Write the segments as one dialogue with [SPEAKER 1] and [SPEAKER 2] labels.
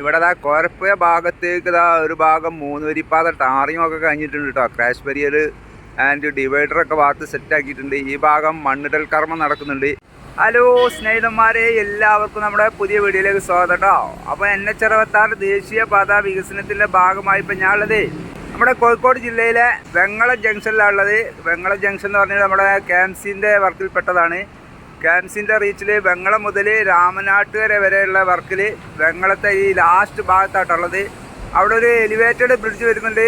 [SPEAKER 1] ഇവിടെ ദാ കോരപ്പുഴ ഭാഗത്തേക്ക് ദാ ഒരു ഭാഗം മൂന്ന് വരിപ്പാത ടാറിയും ഒക്കെ കഴിഞ്ഞിട്ടുണ്ട് കേട്ടോ. ക്രാഷ് ബരിയർ ആൻഡ് ഭാഗത്ത് സെറ്റ് ആക്കിയിട്ടുണ്ട്. ഈ ഭാഗം മണ്ണിടൽ കർമ്മം നടക്കുന്നുണ്ട്. ഹലോ സ്നേഹിതന്മാരെ എല്ലാവർക്കും നമ്മുടെ പുതിയ വീഡിയോയിലേക്ക് സ്വാഗതം കേട്ടോ. അപ്പോൾ എൻ എച്ച് അറുപത്താറ് ദേശീയപാത വികസനത്തിന്റെ ഭാഗമായി ഇപ്പം ഞാനുള്ളത് നമ്മുടെ കോഴിക്കോട് ജില്ലയിലെ വെങ്ങള ജംഗ്ഷനിലാണ് ഉള്ളത്. വെങ്ങള ജംഗ്ഷൻ എന്ന് പറഞ്ഞാൽ നമ്മുടെ കെ എം സിന്റെ വർക്കിൽപ്പെട്ടതാണ്. ക്യാൻസിന്റെ റീച്ചിൽ വെങ്ങളം മുതൽ രാമനാട്ടുകര വരെയുള്ള വർക്കിൽ വെങ്ങളത്തെ ഈ ലാസ്റ്റ് ഭാഗത്തായിട്ടുള്ളത് അവിടെ ഒരു എലിവേറ്റഡ് ബ്രിഡ്ജ് വരുന്നുണ്ട്.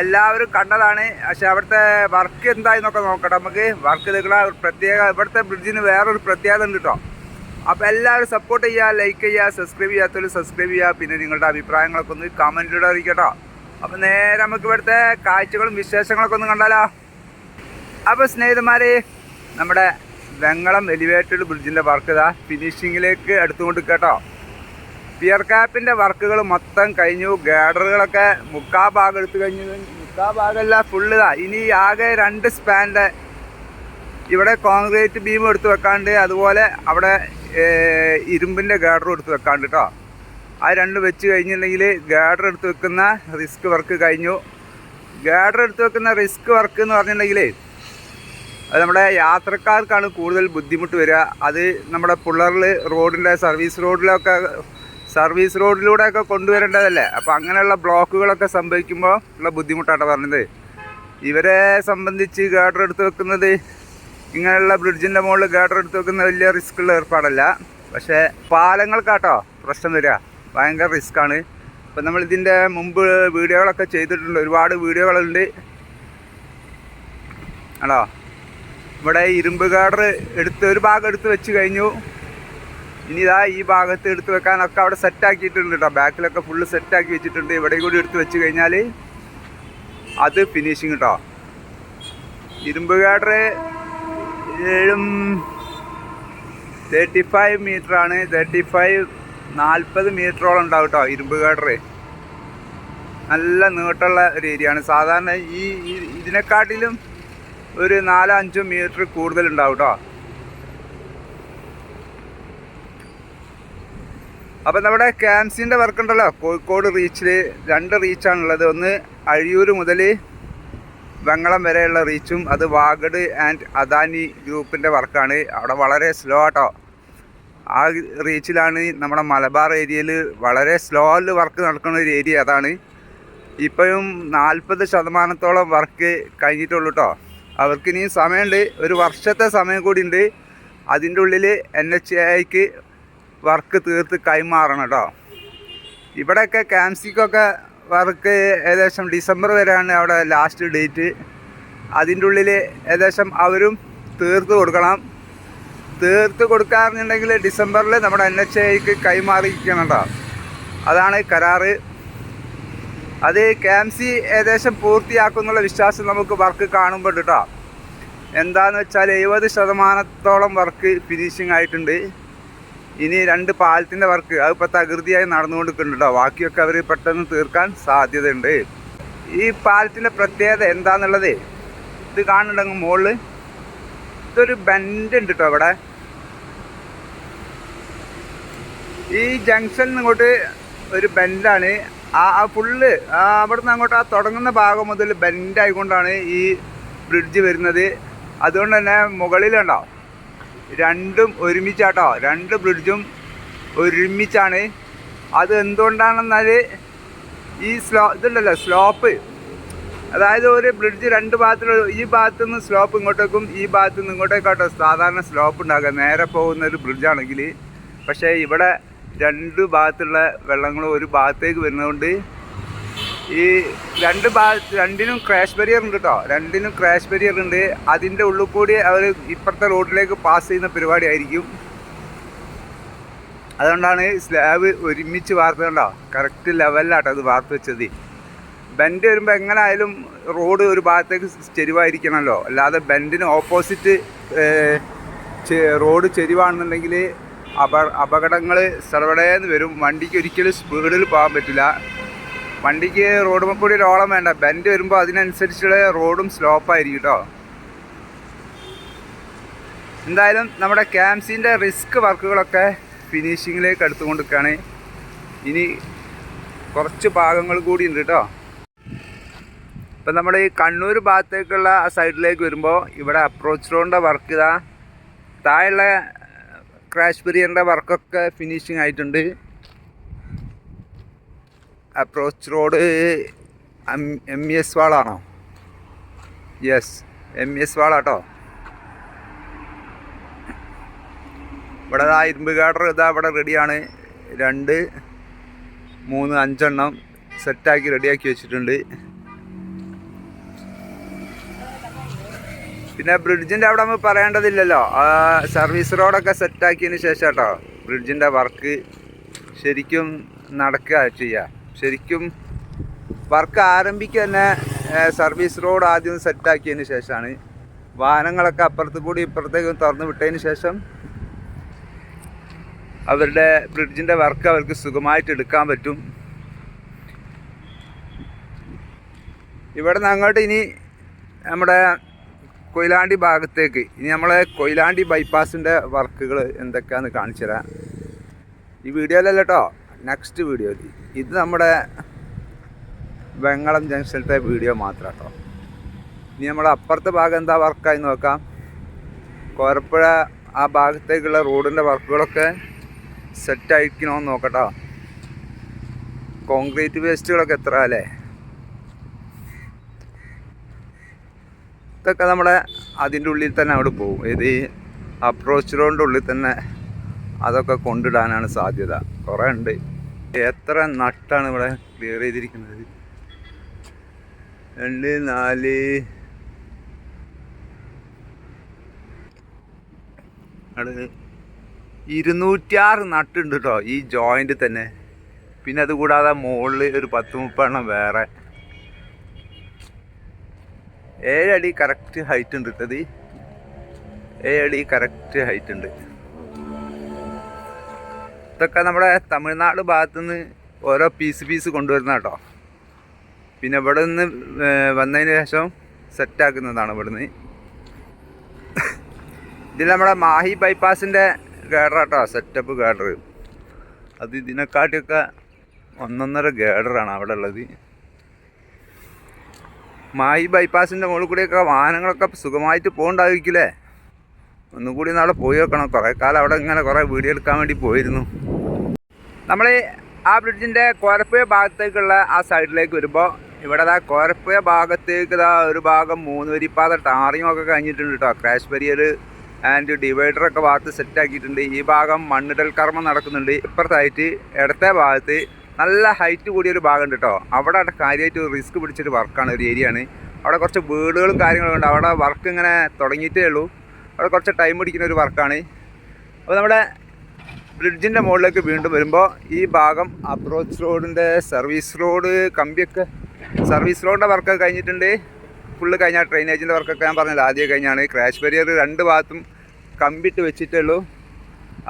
[SPEAKER 1] എല്ലാവരും കണ്ടതാണ്. പക്ഷേ അവിടുത്തെ വർക്ക് എന്തായെന്നൊക്കെ നോക്കട്ടെ നമുക്ക്. വർക്ക് ഒരു പ്രത്യേക ഇവിടുത്തെ ബ്രിഡ്ജിന് വേറൊരു പ്രത്യേകത ഉണ്ട് കേട്ടോ അപ്പോൾ എല്ലാവരും സപ്പോർട്ട് ചെയ്യുക ലൈക്ക് ചെയ്യുക സബ്സ്ക്രൈബ് ചെയ്യാത്തവർ സബ്സ്ക്രൈബ് ചെയ്യുക. പിന്നെ നിങ്ങളുടെ അഭിപ്രായങ്ങളൊക്കെ ഒന്ന് കമന്റിലൂടെ അറിയിക്കട്ടോ. അപ്പോൾ നേരെ നമുക്ക് ഇവിടുത്തെ കാഴ്ചകളും വിശേഷങ്ങളൊക്കെ ഒന്ന് കണ്ടാലോ. അപ്പോൾ സ്നേഹിതന്മാരെ നമ്മുടെ വെങ്ങളം എലിവേറ്റഡ് ബ്രിഡ്ജിന്റെ വർക്ക് ഇതാ. ഫിനിഷിങ്ങിലേക്ക് എടുത്തുകൊണ്ട് കേട്ടോ. പിയർ ക്യാപ്പിന്റെ വർക്കുകൾ മൊത്തം കഴിഞ്ഞു. ഗാഡറുകളൊക്കെ മുക്കാ ഭാഗം എടുത്തു കഴിഞ്ഞു. മുക്കാ ഭാഗമല്ല ഫുള്ള് ഇതാ. ഇനി ആകെ രണ്ട് സ്പാന്റെ ഇവിടെ കോൺക്രീറ്റ് ബീം എടുത്ത് വെക്കാണ്ട് അതുപോലെ അവിടെ ഇരുമ്പിന്റെ ഗാഡറും എടുത്ത് വെക്കാണ്ട് കേട്ടോ ആ രണ്ട് വെച്ച് കഴിഞ്ഞിട്ടുണ്ടെങ്കിൽ ഗാഡർ എടുത്ത് വെക്കുന്ന റിസ്ക് വർക്ക് കഴിഞ്ഞു. ഗാഡർ എടുത്ത് വെക്കുന്ന റിസ്ക് വർക്ക് എന്ന് പറഞ്ഞിട്ടുണ്ടെങ്കിൽ അത് നമ്മുടെ യാത്രക്കാർക്കാണ് കൂടുതൽ ബുദ്ധിമുട്ട് വരിക. അത് നമ്മുടെ പുള്ളറിൽ റോഡിന്റെ സർവീസ് റോഡിലൊക്കെ സർവീസ് റോഡിലൂടെയൊക്കെ കൊണ്ടുവരേണ്ടതല്ലേ? അപ്പോൾ അങ്ങനെയുള്ള ബ്ലോക്കുകളൊക്കെ സംഭവിക്കുമ്പോൾ ഉള്ള ബുദ്ധിമുട്ടാണ് പറഞ്ഞത്. ഇവരെ സംബന്ധിച്ച് ഗാഡർ എടുത്ത് വെക്കുന്നത് ഇങ്ങനെയുള്ള ബ്രിഡ്ജിന്റെ മുകളിൽ ഗാഡർ എടുത്ത് വെക്കുന്ന വലിയ റിസ്ക്കുള്ള ഏർപ്പാടല്ല. പക്ഷേ പാലങ്ങൾക്കാട്ടോ പ്രശ്നം വരിക. ഭയങ്കര റിസ്ക്കാണ്. ഇപ്പം നമ്മൾ ഇതിന്റെ മുമ്പ് വീഡിയോകളൊക്കെ ചെയ്തിട്ടുണ്ട്. ഒരുപാട് വീഡിയോകളുണ്ട്. ആണോ? ഇവിടെ ഇരുമ്പ് കാർഡർ എടുത്ത് ഒരു ഭാഗം എടുത്ത് വെച്ച് കഴിഞ്ഞു. ഇനി ഇതാ ഈ ഭാഗത്ത് എടുത്ത് വെക്കാനൊക്കെ അവിടെ സെറ്റാക്കിയിട്ടുണ്ട് കേട്ടോ ബാക്കിലൊക്കെ ഫുള്ള് സെറ്റാക്കി വെച്ചിട്ടുണ്ട്. ഇവിടെ കൂടി എടുത്ത് വെച്ച് കഴിഞ്ഞാൽ അത് ഫിനിഷിങ് കേട്ടോ ഇരുമ്പ് ഏഴും തേർട്ടി ഫൈവ് മീറ്ററാണ് തേർട്ടി ഫൈവ് നാൽപ്പത് മീറ്ററോളം ഉണ്ടാവും കേട്ടോ ഇരുമ്പ് കാർഡർ നല്ല നീട്ടമുള്ള ഒരു ഏരിയയാണ് സാധാരണ ഈ- ഇതിനെക്കാട്ടിലും ഒരു നാലോ അഞ്ചോ മീറ്റർ കൂടുതൽ ഉണ്ടാവും കേട്ടോ അപ്പം നമ്മുടെ ക്യാൻസിന്റെ വർക്ക് ഉണ്ടല്ലോ. കോഴിക്കോട് റീച്ചിൽ രണ്ട് റീച്ചാണുള്ളത് ഒന്ന് അഴിയൂർ മുതൽ വെങ്ങളം വരെയുള്ള റീച്ചും അത് വാഗഡ് ആൻഡ് അദാനി ഗ്രൂപ്പിന്റെ വർക്കാണ് അവിടെ വളരെ സ്ലോ ആട്ടോ. ആ റീച്ചിലാണ് നമ്മുടെ മലബാർ ഏരിയയിൽ വളരെ സ്ലോയിൽ വർക്ക് നടക്കുന്ന ഒരു ഏരിയ അതാണ്. ഇപ്പോഴും നാൽപ്പത് ശതമാനത്തോളം വർക്ക് കഴിഞ്ഞിട്ടുള്ളൂ കേട്ടോ അവർക്ക് ഇനിയും സമയമുണ്ട്. ഒരു വർഷത്തെ സമയം കൂടി ഉണ്ട് അതിന്റെ ഉള്ളിൽ എൻ എച്ച് ഐക്ക് വർക്ക് തീർത്ത് കൈമാറണം കേട്ടോ. ഇവിടെയൊക്കെ ക്യാംസിക്കൊക്കെ വർക്ക് ഏകദേശം ഡിസംബർ വരെയാണ് അവിടെ ലാസ്റ്റ് ഡേറ്റ് അതിന്റെ ഉള്ളിൽ ഏകദേശം അവരും തീർത്ത് കൊടുക്കണം. തീർത്ത് കൊടുക്കാറുണ്ടെങ്കിൽ ഡിസംബറിൽ നമ്മുടെ എൻ എച്ച് ഐക്ക് കൈമാറിയിരിക്കണം കേട്ടോ. അതാണ് കരാറ്. അത് ക്യാംസി ഏകദേശം പൂർത്തിയാക്കുന്നുള്ള വിശ്വാസം നമുക്ക് വർക്ക് കാണുമ്പോൾ കേട്ടോ എന്താണെന്ന് വെച്ചാൽ എഴുപത് ശതമാനത്തോളം വർക്ക് ഫിനിഷിംഗ് ആയിട്ടുണ്ട്. ഇനി രണ്ട് പാലത്തിന്റെ വർക്ക് അത് ഇപ്പോൾ തകൃതിയായി നടന്നുകൊണ്ടിരിക്കുന്നുണ്ട് കേട്ടോ ബാക്കിയൊക്കെ അവർ പെട്ടെന്ന് തീർക്കാൻ സാധ്യതയുണ്ട്. ഈ പാലത്തിന്റെ പ്രത്യേകത എന്താണെന്നുള്ളത് ഇത് കാണുന്നുണ്ടെങ്കിൽ മുകളിൽ ഇതൊരു ബെൻഡ് ഉണ്ട് കേട്ടോ അവിടെ ഈ ജംഗ്ഷനിൽ ഇങ്ങോട്ട് ഒരു ബെൻഡാണ് ആ ആ ഫുള്ള് അവിടുന്ന് അങ്ങോട്ട് ആ തുടങ്ങുന്ന ഭാഗം മുതൽ ബെൻഡ് ആയിക്കൊണ്ടാണ് ഈ ബ്രിഡ്ജ് വരുന്നത്. അതുകൊണ്ട് തന്നെ മുകളിലുണ്ടോ രണ്ടും ഒരുമിച്ചാട്ടോ. രണ്ട് ബ്രിഡ്ജും ഒരുമിച്ചാണ്. അത് എന്തുകൊണ്ടാണെന്നാൽ ഈ സ്ലോ ഇതുണ്ടല്ലോ സ്ലോപ്പ് അതായത് ഒരു ബ്രിഡ്ജ് രണ്ട് ഭാഗത്തുള്ള ഈ ഭാഗത്തു നിന്ന് സ്ലോപ്പ് ഇങ്ങോട്ടേക്കും ഈ ഭാഗത്തു നിന്ന് ഇങ്ങോട്ടേക്കാട്ടോ സാധാരണ സ്ലോപ്പ് ഉണ്ടാകുക. നേരെ പോകുന്ന ഒരു ബ്രിഡ്ജാണെങ്കിൽ പക്ഷേ ഇവിടെ രണ്ട് ഭാഗത്തുള്ള വെള്ളങ്ങൾ ഒരു ഭാഗത്തേക്ക് വരുന്നതുകൊണ്ട് ഈ രണ്ട് ഭാഗത്ത് രണ്ടിനും ക്രാഷ് ബരിയർ ഉണ്ട് കേട്ടോ രണ്ടിനും ക്രാഷ് ബരിയർ ഉണ്ട്. അതിന്റെ ഉള്ളിൽ കൂടി അവർ ഇപ്പുറത്തെ റോഡിലേക്ക് പാസ് ചെയ്യുന്ന പരിപാടി ആയിരിക്കും. അതുകൊണ്ടാണ് സ്ലാബ് ഒരുമിച്ച് വാർത്ത കണ്ടോ? കറക്റ്റ് ലെവലിലാട്ടോ അത് വാർത്ത് വെച്ചത്. ബെൻഡ് വരുമ്പോൾ എങ്ങനെ ആയാലും റോഡ് ഒരു ഭാഗത്തേക്ക് ചെരിവായിരിക്കണമല്ലോ അല്ലാതെ ബെൻഡിന് ഓപ്പോസിറ്റ് റോഡ് ചെരിവാണെന്നുണ്ടെങ്കിൽ അപ അപകടങ്ങൾ സർവടേന്ന് വരും. വണ്ടിക്ക് ഒരിക്കലും സ്പീഡിൽ പോകാൻ പറ്റില്ല. വണ്ടിക്ക് റോഡ് കൂടി ഓളം വേണ്ട. ബെൻഡ് വരുമ്പോൾ അതിനനുസരിച്ചുള്ള റോഡും സ്ലോപ്പായിരിക്കും കേട്ടോ എന്തായാലും നമ്മുടെ ക്യാംസിന്റെ റിസ്ക് വർക്കുകളൊക്കെ ഫിനിഷിങ്ങിലേക്ക് എടുത്തുകൊണ്ടിരിക്കുകയാണ് ഇനി കുറച്ച് ഭാഗങ്ങൾ കൂടി ഉണ്ട് കേട്ടോ ഇപ്പം നമ്മൾ ഈ കണ്ണൂർ ഭാഗത്തേക്കുള്ള ആ സൈഡിലേക്ക് വരുമ്പോൾ ഇവിടെ അപ്രോച്ച് റോഡിന്റെ വർക്ക് ഇതാ. താഴെയുള്ള ക്രാഷ് ബിരിയറിന്റെ വർക്കൊക്കെ ഫിനിഷിങ് ആയിട്ടുണ്ട്. അപ്രോച്ച് റോഡ് എം എസ് വാളാണോ യെസ് എം എസ് വാളാട്ടോ ഇവിടെ ആ ഇരുമ്പ് ഗാർഡർ ഇതാ ഇവിടെ റെഡിയാണ് രണ്ട് മൂന്ന് അഞ്ചെണ്ണം സെറ്റാക്കി റെഡിയാക്കി വെച്ചിട്ടുണ്ട്. പിന്നെ ബ്രിഡ്ജിന്റെ അവിടെ നമ്മൾ പറയേണ്ടതില്ലല്ലോ. സർവീസ് റോഡൊക്കെ സെറ്റാക്കിയതിന് ശേഷം കേട്ടോ ബ്രിഡ്ജിന്റെ വർക്ക് ശരിക്കും നടക്കുക ചെയ്യുക ശരിക്കും വർക്ക് ആരംഭിക്കുക തന്നെ സർവീസ് റോഡ് ആദ്യം സെറ്റാക്കിയതിന് ശേഷമാണ്. വാഹനങ്ങളൊക്കെ അപ്പുറത്ത് കൂടി ഇപ്പുറത്തേക്ക് തുറന്നു വിട്ടതിന് ശേഷം അവരുടെ ബ്രിഡ്ജിന്റെ വർക്ക് അവർക്ക് സുഖമായിട്ട് എടുക്കാൻ പറ്റും. ഇവിടെ നിന്ന് അങ്ങോട്ട് ഇനി നമ്മുടെ കൊയിലാണ്ടി ഭാഗത്തേക്ക്. ഇനി നമ്മളെ കൊയിലാണ്ടി ബൈപ്പാസിന്റെ വർക്കുകൾ എന്തൊക്കെയാണെന്ന് കാണിച്ചു തരാം. ഈ വീഡിയോയിലല്ല കേട്ടോ നെക്സ്റ്റ് വീഡിയോയിൽ. ഇത് നമ്മുടെ വെങ്ങളം ജംഗ്ഷനിലത്തെ വീഡിയോ മാത്രം കേട്ടോ ഇനി നമ്മുടെ അപ്പുറത്തെ ഭാഗം എന്താ വർക്കായി നോക്കാം. കോരപ്പുഴ ആ ഭാഗത്തേക്കുള്ള റോഡിന്റെ വർക്കുകളൊക്കെ സെറ്റ് സെറ്റായിരിക്കണമെന്ന് നോക്കട്ടോ കോൺക്രീറ്റ് വേസ്റ്റുകളൊക്കെ എത്ര അല്ലേ ഇതൊക്കെ നമ്മുടെ അതിന്റെ ഉള്ളിൽ തന്നെ അവിടെ പോകും. ഇത് ഈ അപ്രോച്ച് റോഡിന്റെ ഉള്ളിൽ തന്നെ അതൊക്കെ കൊണ്ടിടാനാണ് സാധ്യത. കുറേ ഉണ്ട്. എത്ര നട്ടാണ് ഇവിടെ ക്ലിയർ ചെയ്തിരിക്കുന്നത്? രണ്ട് നാല്. ഇരുന്നൂറ്റിയാറ് നട്ടുണ്ട് കേട്ടോ ഈ ജോയിന്റ് തന്നെ. പിന്നെ അതുകൂടാതെ മുകളിൽ ഒരു പത്ത് മുപ്പെണ്ണം വേറെ ഏഴടി കറക്റ്റ് ഹൈറ്റ് ഉണ്ട് കേട്ടത് ഏഴടി കറക്റ്റ് ഹൈറ്റ് ഉണ്ട്. ഇതൊക്കെ നമ്മുടെ തമിഴ്നാട് ഭാഗത്തു നിന്ന് ഓരോ പീസ് പീസ് കൊണ്ടുവരുന്ന കേട്ടോ പിന്നെ ഇവിടെ നിന്ന് വന്നതിന് ശേഷം സെറ്റാക്കുന്നതാണ് ഇവിടുന്ന്. ഇതിൽ നമ്മുടെ മാഹി ബൈപ്പാസിന്റെ ഗേഡർ കേട്ടോ സെറ്റപ്പ് ഗേഡർ അത് ഇതിനെക്കാട്ടിയൊക്കെ ഒന്നൊന്നര ഗേഡറാണ് അവിടെ ഉള്ളത്. മാഹി ബൈപ്പാസിന്റെ മുകളിൽ കൂടിയൊക്കെ വാഹനങ്ങളൊക്കെ സുഖമായിട്ട് പോകണ്ടായിരിക്കില്ലേ? ഒന്നുകൂടി നാളെ പോയി വെക്കണം. കുറേ കാലം അവിടെ ഇങ്ങനെ കുറേ വീഡിയോ എടുക്കാൻ വേണ്ടി പോയിരുന്നു. നമ്മൾ ആ ബ്രിഡ്ജിന്റെ കോരപ്പുഴ ഭാഗത്തേക്കുള്ള ആ സൈഡിലേക്ക് വരുമ്പോൾ ഇവിടെ ദാ കോരപ്പുഴ ഭാഗത്തേക്ക് ദാ ഒരു ഭാഗം മൂന്ന് വരിപ്പാത ടാറിയും ഒക്കെ കഴിഞ്ഞിട്ടുണ്ട് കേട്ടോ ക്രാഷ് ബരിയർ ആൻഡ് ഡിവൈഡറൊക്കെ ഭാഗത്ത് സെറ്റാക്കിയിട്ടുണ്ട് ഈ ഭാഗം മണ്ണിടൽ കർമ്മം നടക്കുന്നുണ്ട്. ഇപ്പുറത്തായിട്ട് ഇടത്തെ ഭാഗത്ത് നല്ല ഹൈറ്റ് കൂടിയ കൂടിയൊരു ഭാഗമുണ്ട് കേട്ടോ അവിടെ അവിടെ കാര്യമായിട്ട് റിസ്ക് പിടിച്ചൊരു വർക്കാണ് ഒരു ഏരിയ ആണ്. അവിടെ കുറച്ച് വീടുകളും കാര്യങ്ങളും ഉണ്ട്. അവിടെ വർക്ക് ഇങ്ങനെ തുടങ്ങിയിട്ടേ ഉള്ളൂ. അവിടെ കുറച്ച് ടൈം പിടിക്കുന്ന ഒരു വർക്കാണ് അപ്പോൾ നമ്മുടെ ബ്രിഡ്ജിന്റെ മുകളിലേക്ക് വീണ്ടും വരുമ്പോൾ ഈ ഭാഗം അപ്രോച്ച് റോഡിന്റെ സർവീസ് റോഡ് കമ്പിയൊക്കെ സർവീസ് റോഡിന്റെ വർക്കൊക്കെ കഴിഞ്ഞിട്ടുണ്ട്. ഫുള്ള് കഴിഞ്ഞ ഡ്രെയിനേജിന്റെ വർക്കൊക്കെ ഞാൻ പറഞ്ഞത് ആദ്യം കഴിഞ്ഞാണ്. ക്രാഷ് ബരിയർ രണ്ട് ഭാഗത്തും കമ്പിട്ട് വെച്ചിട്ടേ ഉള്ളൂ.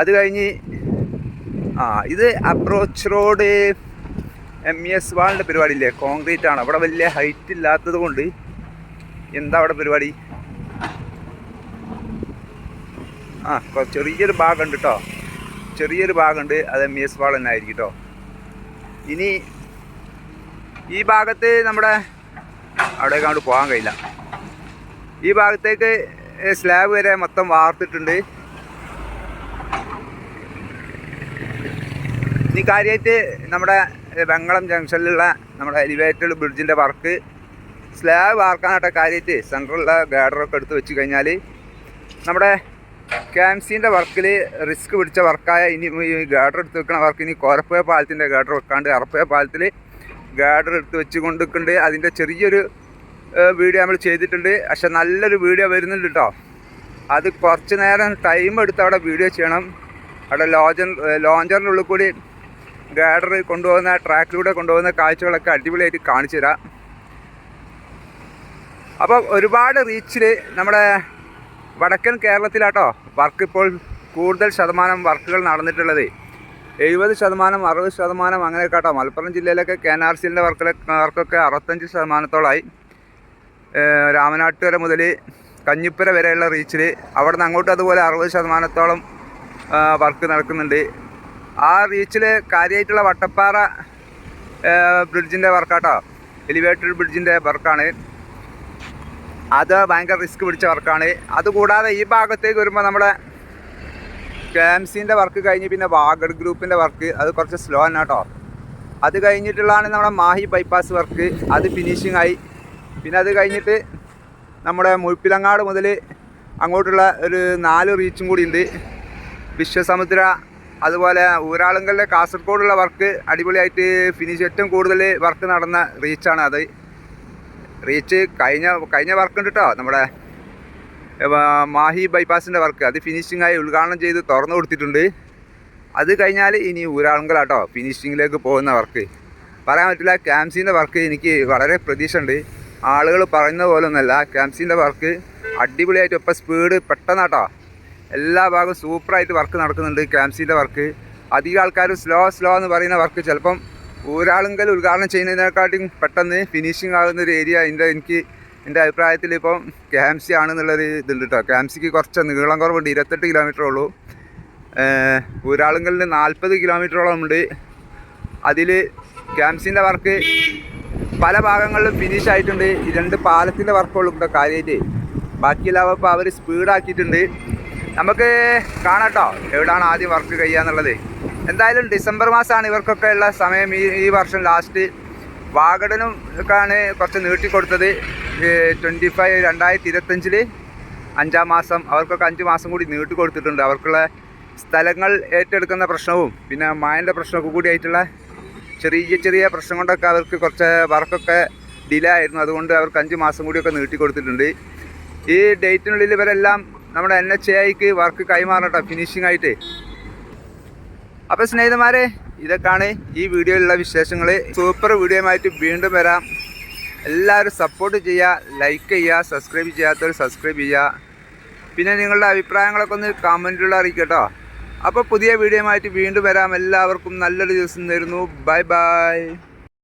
[SPEAKER 1] അത് കഴിഞ്ഞ് ആ ഇത് approach road M E S വാളിന്റെ പരിപാടിയില്ലേ? കോൺക്രീറ്റ് ആണ്. അവിടെ വലിയ ഹൈറ്റ് ഇല്ലാത്തത് കൊണ്ട് എന്താ അവിടെ പരിപാടി? ആ ചെറിയൊരു ഭാഗമുണ്ട് കേട്ടോ ചെറിയൊരു ഭാഗമുണ്ട്. അത് എം ഇ എസ് വാൾ തന്നെ ആയിരിക്കും കേട്ടോ ഇനി ഈ ഭാഗത്ത് നമ്മുടെ അവിടേക്ക് അങ്ങോട്ട് പോകാൻ കഴിയില്ല. ഈ ഭാഗത്തേക്ക് സ്ലാബ് വരെ മൊത്തം വാർത്തിട്ടുണ്ട്. ഇനി കാര്യമായിട്ട് നമ്മുടെ വെങ്ങളം ജംഗ്ഷനിലുള്ള നമ്മുടെ എലിവേറ്റഡ് ബ്രിഡ്ജിന്റെ വർക്ക് സ്ലാബ് വാർക്കാനായിട്ട് കാര്യമായിട്ട് സെൻട്രലുള്ള ഗാഡറൊക്കെ എടുത്ത് വെച്ച് കഴിഞ്ഞാൽ നമ്മുടെ ക്യാംസീന്റെ വർക്കിൽ റിസ്ക് പിടിച്ച വർക്കായ ഇനി ഗാഡർ എടുത്ത് വെക്കുന്ന വർക്ക് ഇനി കോരപ്പുഴ പാലത്തിന്റെ ഗാഡർ വെക്കാണ്ട് അറപ്പുഴ പാലത്തിൽ ഗാഡർ എടുത്ത് വെച്ച് കൊണ്ടിരിക്കുന്നുണ്ട് അതിന്റെ ചെറിയൊരു വീഡിയോ നമ്മൾ ചെയ്തിട്ടുണ്ട്. പക്ഷെ നല്ലൊരു വീഡിയോ വരുന്നുണ്ട് കേട്ടോ അത് കുറച്ച് നേരം ടൈം എടുത്ത് അവിടെ വീഡിയോ ചെയ്യണം. അവിടെ ലോഞ്ചർ ലോഞ്ചറിനുള്ളിൽ കൂടി ഗാഡർ കൊണ്ടുപോകുന്ന ട്രാക്കിലൂടെ കൊണ്ടുപോകുന്ന കാഴ്ചകളൊക്കെ അടിപൊളിയായിട്ട് കാണിച്ചു തരാം. അപ്പോൾ ഒരുപാട് റീച്ചിൽ നമ്മുടെ വടക്കൻ കേരളത്തിലാട്ടോ വർക്ക് ഇപ്പോൾ കൂടുതൽ ശതമാനം വർക്കുകൾ നടന്നിട്ടുള്ളത്. എഴുപത് ശതമാനം അറുപത് ശതമാനം അങ്ങനെ കേട്ടോ മലപ്പുറം ജില്ലയിലൊക്കെ കെ ആർ സിന്റെ വർക്കിലെ വർക്കൊക്കെ അറുപത്തഞ്ച് ശതമാനത്തോളമായി രാമനാട്ടുകര മുതൽ കഞ്ഞിപ്പുര വരെയുള്ള റീച്ചിൽ അവിടെ നിന്ന് അങ്ങോട്ട് അതുപോലെ അറുപത് ശതമാനത്തോളം വർക്ക് നടക്കുന്നുണ്ട്. ആ റീച്ചിൽ കാര്യമായിട്ടുള്ള വട്ടപ്പാറ ബ്രിഡ്ജിന്റെ വർക്കാട്ടോ എലിവേറ്റഡ് ബ്രിഡ്ജിന്റെ വർക്കാണ് അത് ഭയങ്കര റിസ്ക് പിടിച്ച വർക്കാണ് അതുകൂടാതെ ഈ ഭാഗത്തേക്ക് വരുമ്പോൾ നമ്മുടെ കെ എം സിന്റെ വർക്ക് കഴിഞ്ഞ് പിന്നെ വാഗഡ് ഗ്രൂപ്പിന്റെ വർക്ക് അത് കുറച്ച് സ്ലോ ആണ് കേട്ടോ. അത് കഴിഞ്ഞിട്ടുള്ളതാണ് നമ്മുടെ മാഹി ബൈപ്പാസ് വർക്ക് അത് ഫിനിഷിംഗ് ആയി. പിന്നെ അത് കഴിഞ്ഞിട്ട് നമ്മുടെ മുഴുപ്പിലങ്ങാട് മുതൽ അങ്ങോട്ടുള്ള ഒരു നാല് റീച്ചും കൂടി ഉണ്ട്. വിശ്വസമുദ്ര അതുപോലെ ഊരാളുങ്കലിലെ കാസർഗോഡുള്ള വർക്ക് അടിപൊളിയായിട്ട് ഫിനിഷ് ഏറ്റവും കൂടുതൽ വർക്ക് നടന്ന റീച്ചാണ് അത്. റീച്ച് കഴിഞ്ഞ കഴിഞ്ഞ വർക്ക് ഉണ്ട് കേട്ടോ നമ്മുടെ മാഹി ബൈപ്പാസിന്റെ വർക്ക് അത് ഫിനിഷിങ്ങായി ഉദ്ഘാടനം ചെയ്ത് തുറന്നു കൊടുത്തിട്ടുണ്ട്. അത് കഴിഞ്ഞാൽ ഇനി ഊരാളുങ്കലാട്ടോ ഫിനിഷിങ്ങിലേക്ക് പോകുന്ന വർക്ക് പറയാൻ പറ്റില്ല ക്യാംസിന്റെ വർക്ക് എനിക്ക് വളരെ പ്രതീക്ഷ ഉണ്ട് ആളുകൾ പറയുന്ന പോലെ ഒന്നല്ല ക്യാംസിന്റെ വർക്ക് അടിപൊളിയായിട്ട് ഇപ്പം സ്പീഡ് പെട്ടെന്നാട്ടോ എല്ലാ ഭാഗവും സൂപ്പറായിട്ട് വർക്ക് നടക്കുന്നുണ്ട് ക്യാംസിന്റെ വർക്ക് അധികം ആൾക്കാർ സ്ലോ സ്ലോ എന്ന് പറയുന്ന വർക്ക് ചിലപ്പം ഊരാളുങ്കൽ ഉദ്ഘാടനം ചെയ്യുന്നതിനെക്കാട്ടിയും പെട്ടെന്ന് ഫിനിഷിംഗ് ആകുന്ന ഒരു ഏരിയ എന്റെ എനിക്ക് എന്റെ അഭിപ്രായത്തിൽ ഇപ്പം ക്യാംസി ആണെന്നുള്ളൊരു ഇതുണ്ട് കേട്ടോ ക്യാംസിക്ക് കുറച്ച് നീളം കുറവുണ്ട് ഇരുപത്തെട്ട് കിലോമീറ്റർ ഉള്ളൂ. ഊരാളുങ്കലിന് നാൽപ്പത് കിലോമീറ്ററോളം ഉണ്ട്. അതിൽ ക്യാംസിന്റെ വർക്ക് പല ഭാഗങ്ങളിലും ഫിനിഷ് ആയിട്ടുണ്ട്. രണ്ട് പാലത്തിന്റെ വർക്കുകളും കേട്ടോ കാര്യമായിട്ട് ബാക്കിയെല്ലാം ഇപ്പോൾ അവർ സ്പീഡാക്കിയിട്ടുണ്ട് നമുക്ക് കാണാട്ടോ. എവിടാണ് ആദ്യം വർക്ക് കഴിയുക എന്തായാലും ഡിസംബർ മാസമാണ് ഇവർക്കൊക്കെ ഉള്ള സമയം. ഈ ഈ വർഷം ലാസ്റ്റ് വാഗടനും ഒക്കെയാണ് കുറച്ച് നീട്ടിക്കൊടുത്തത് ട്വന്റി ഫൈവ് രണ്ടായിരത്തി ഇരുപത്തഞ്ചിൽ അഞ്ചാം മാസം അവർക്കൊക്കെ അഞ്ച് മാസം കൂടി നീട്ടി കൊടുത്തിട്ടുണ്ട്. അവർക്കുള്ള സ്ഥലങ്ങൾ ഏറ്റെടുക്കുന്ന പ്രശ്നവും പിന്നെ മായന്റെ പ്രശ്നമൊക്കെ കൂടി ആയിട്ടുള്ള ചെറിയ ചെറിയ പ്രശ്നം കൊണ്ടൊക്കെ അവർക്ക് കുറച്ച് വർക്കൊക്കെ ഡിലേ ആയിരുന്നു. അതുകൊണ്ട് അവർക്ക് അഞ്ച് മാസം കൂടിയൊക്കെ നീട്ടി കൊടുത്തിട്ടുണ്ട്. ഈ ഡേറ്റിനുള്ളിൽ ഇവരെല്ലാം നമ്മുടെ എൻ എച്ച് ഐക്ക് വർക്ക് കൈമാറട്ടോ ഫിനിഷിംഗ് ആയിട്ട്. അപ്പോൾ സ്നേഹിതന്മാരെ ഇതൊക്കെയാണ് ഈ വീഡിയോയിലുള്ള വിശേഷങ്ങൾ സൂപ്പർ വീഡിയോയുമായിട്ട് വീണ്ടും വരാം. എല്ലാവരും സപ്പോർട്ട് ചെയ്യുക ലൈക്ക് ചെയ്യുക സബ്സ്ക്രൈബ് ചെയ്യാത്തവർ സബ്സ്ക്രൈബ് ചെയ്യുക. പിന്നെ നിങ്ങളുടെ അഭിപ്രായങ്ങളൊക്കെ ഒന്ന് കമന്റിലുള്ള അറിയിക്കട്ടോ അപ്പോൾ പുതിയ വീഡിയോയുമായിട്ട് വീണ്ടും വരാം. എല്ലാവർക്കും നല്ലൊരു ദിവസം തരുന്നു. Bye bye